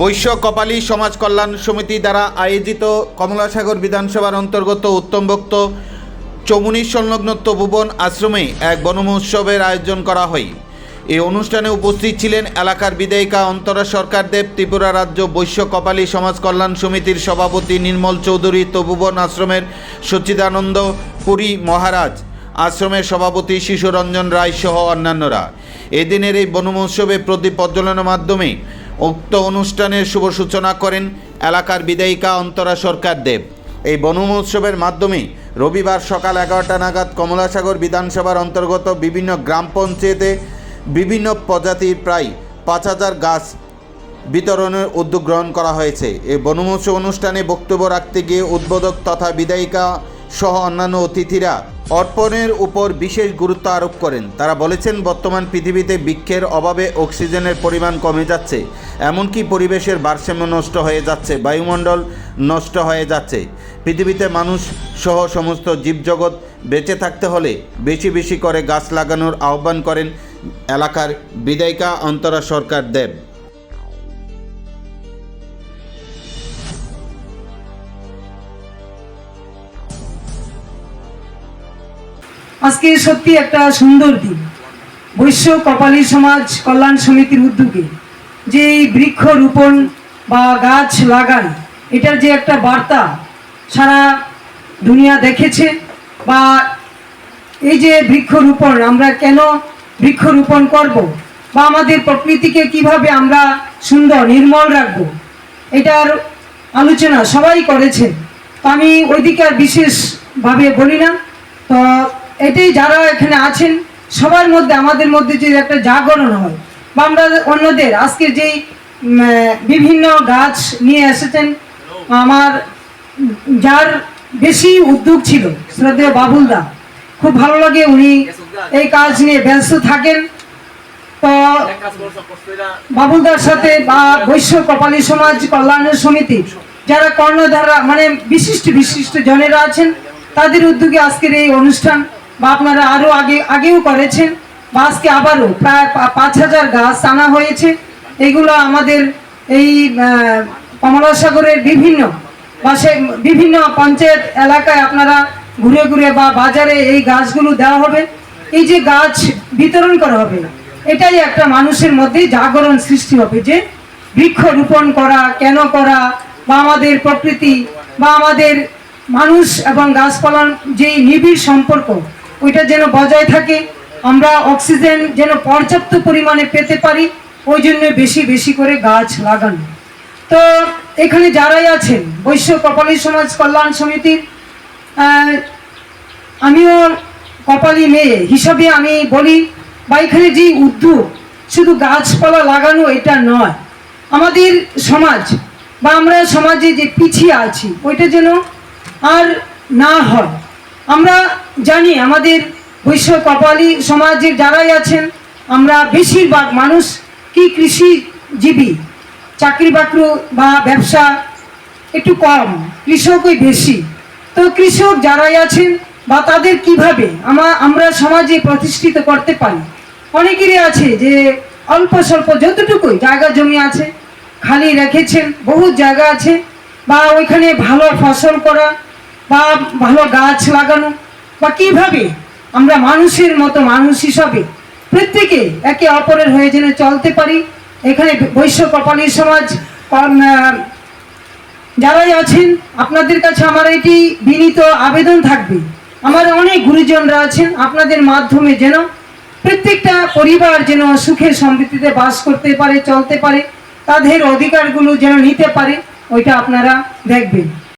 বৈশ্য কপালী সমাজ কল্যাণ সমিতি দ্বারা আয়োজিত কমলাসাগর বিধানসভার অন্তর্গত উত্তমভক্ত চৌমুনি সংলগ্ন তপোবন আশ্রমে এক বনমহোৎসবের আয়োজন করা হয়। এই অনুষ্ঠানে উপস্থিত ছিলেন এলাকার বিধায়িকা অন্তরা সরকার দেব, ত্রিপুরা রাজ্য বৈশ্য কপালী সমাজ কল্যাণ সমিতির সভাপতি নির্মল চৌধুরী, তপোবন আশ্রমের সচ্চিদানন্দ পুরী মহারাজ, আশ্রমের সভাপতি শিশুরঞ্জন রায় সহ অন্যান্যরা। এদিনের এই বনমহোৎসবে প্রদীপ প্রজ্বলনের মাধ্যমে উক্ত অনুষ্ঠানের শুভ সূচনা করেন এলাকার বিধায়িকা অন্তরা সরকার দেব। এই বনমহোৎসবের মাধ্যমে রবিবার সকাল এগারোটা নাগাদ কমলাসাগর বিধানসভার অন্তর্গত বিভিন্ন গ্রাম পঞ্চায়েতে বিভিন্ন প্রজাতির প্রায় পাঁচ হাজার গাছ বিতরণের উদ্যোগ গ্রহণ করা হয়েছে। এই বনমহোৎসব অনুষ্ঠানে বক্তব্য রাখতে গিয়ে উদ্বোধক তথা বিধায়িকা সহ অন্যান্য অতিথিরা অর্পণের উপর বিশেষ গুরুত্ব আরোপ করেন। তারা বলেছেন, বর্তমান পৃথিবীতে বৃক্ষের অভাবে অক্সিজেনের পরিমাণ কমে যাচ্ছে, এমনকি পরিবেশের ভারসাম্য নষ্ট হয়ে যাচ্ছে, বায়ুমণ্ডল নষ্ট হয়ে যাচ্ছে। পৃথিবীতে মানুষ সহ সমস্ত জীবজগৎ বেঁচে থাকতে হলে বেশি বেশি করে গাছ লাগানোর আহ্বান করেন এলাকার বিদায়িকা অন্তরা সরকার দেব। আজকে সত্যি একটা সুন্দর দিন। বৈশ্য কপালী সমাজ কল্যাণ সমিতির উদ্যোগে যে এই বৃক্ষ রোপণ বা গাছ লাগান এটার যে একটা বার্তা সারা দুনিয়া দেখেছে বা এই যে বৃক্ষরোপণ আমরা কেন বৃক্ষরোপণ করব বা আমাদের প্রকৃতিকে কীভাবে আমরা সুন্দর, নির্মল রাখব, এটার আলোচনা সবাই করেছেন। তো আমি ওইদিকে আর বিশেষভাবে বলি না। তো এটাই যারা এখানে আছেন, সবার মধ্যে, আমাদের মধ্যে যে একটা জাগরণ হয়। বা আমরা অন্যদের, আজকে যেই বিভিন্ন গাছ নিয়ে এসেছেন, আমার যার বেশি উদ্যোগ ছিল, শ্রদ্ধেয় বাবুলদা, খুব ভালো লাগে উনি এই কাজ নিয়ে ব্যস্ত থাকেন। তো বাবুলদার সাথে বা বৈশ্য কপালী সমাজ কল্যাণ সমিতি, যারা কর্ণধারা মানে বিশিষ্ট বিশিষ্ট জনেরা আছেন, তাদের উদ্যোগে আজকের এই অনুষ্ঠান। বা আপনারা আরও আগে, আগেও করেছেন বা আজকে আবারও প্রায় পাঁচ হাজার গাছ আনা হয়েছে। এগুলো আমাদের এই কমলাসাগরের বিভিন্ন বা সে বিভিন্ন পঞ্চায়েত এলাকায় আপনারা ঘুরে ঘুরে বা বাজারে এই গাছগুলো দেওয়া হবে। এই যে গাছ বিতরণ করা হবে, এটাই একটা মানুষের মধ্যে জাগরণ সৃষ্টি হবে যে বৃক্ষ রোপণ করা, কেন করা, বা আমাদের প্রকৃতি, বা আমাদের মানুষ এবং গাছপালার যে নিবিড় সম্পর্ক ওইটা যেন বজায় থাকে, আমরা অক্সিজেন যেন পর্যাপ্ত পরিমাণে পেতে পারি, ওই জন্য বেশি বেশি করে গাছ লাগানো। তো এখানে যারাই আছেন, বৈশ্য কপালী সমাজ কল্যাণ সমিতির আমিও কপালী মেয়ে হিসাবে আমি বলি, বা এখানে যে উদ্যোগ, শুধু গাছপালা লাগানো এটা নয়, আমাদের সমাজ, বা আমরা সমাজে যে পিছিয়ে আছি, ওইটা যেন আর না হয়। আমরা জানি আমাদের বৈশ্য কপালী সমাজের যারাই আছেন, আমরা বেশিরভাগ মানুষ কি কৃষিজীবী? চাকরি বাকরি বা ব্যবসা একটু কম, কৃষকই বেশি। তো কৃষক যারাই আছেন বা তাদের কীভাবে আমা, আমরা সমাজে প্রতিষ্ঠিত করতে পারি? অনেকেরই আছে যে অল্প স্বল্প যতটুকুই জায়গা জমি আছে, খালি রেখেছেন বহু জায়গা আছে, বা ওইখানে ভালো ফসল করা বা ভালো গাছ লাগানো বা কীভাবে? আমরা মানুষের মতো মানুষ হিসাবে প্রত্যেকে একে অপরের হয়ে যেন চলতে পারি। এখানে বৈশ্য কপালী সমাজ যারাই আছেন, আপনাদের কাছে আমার এটি বিনীত আবেদন থাকবে। আমার অনেক গুরুজনরা আছেন, আপনাদের মাধ্যমে যেন প্রত্যেকটা পরিবার যেন সুখে সমৃদ্ধিতে বাস করতে পারে, চলতে পারে। তাদের অধিকারগুলো যেন নিতে পারে, ওইটা আপনারা দেখবেন।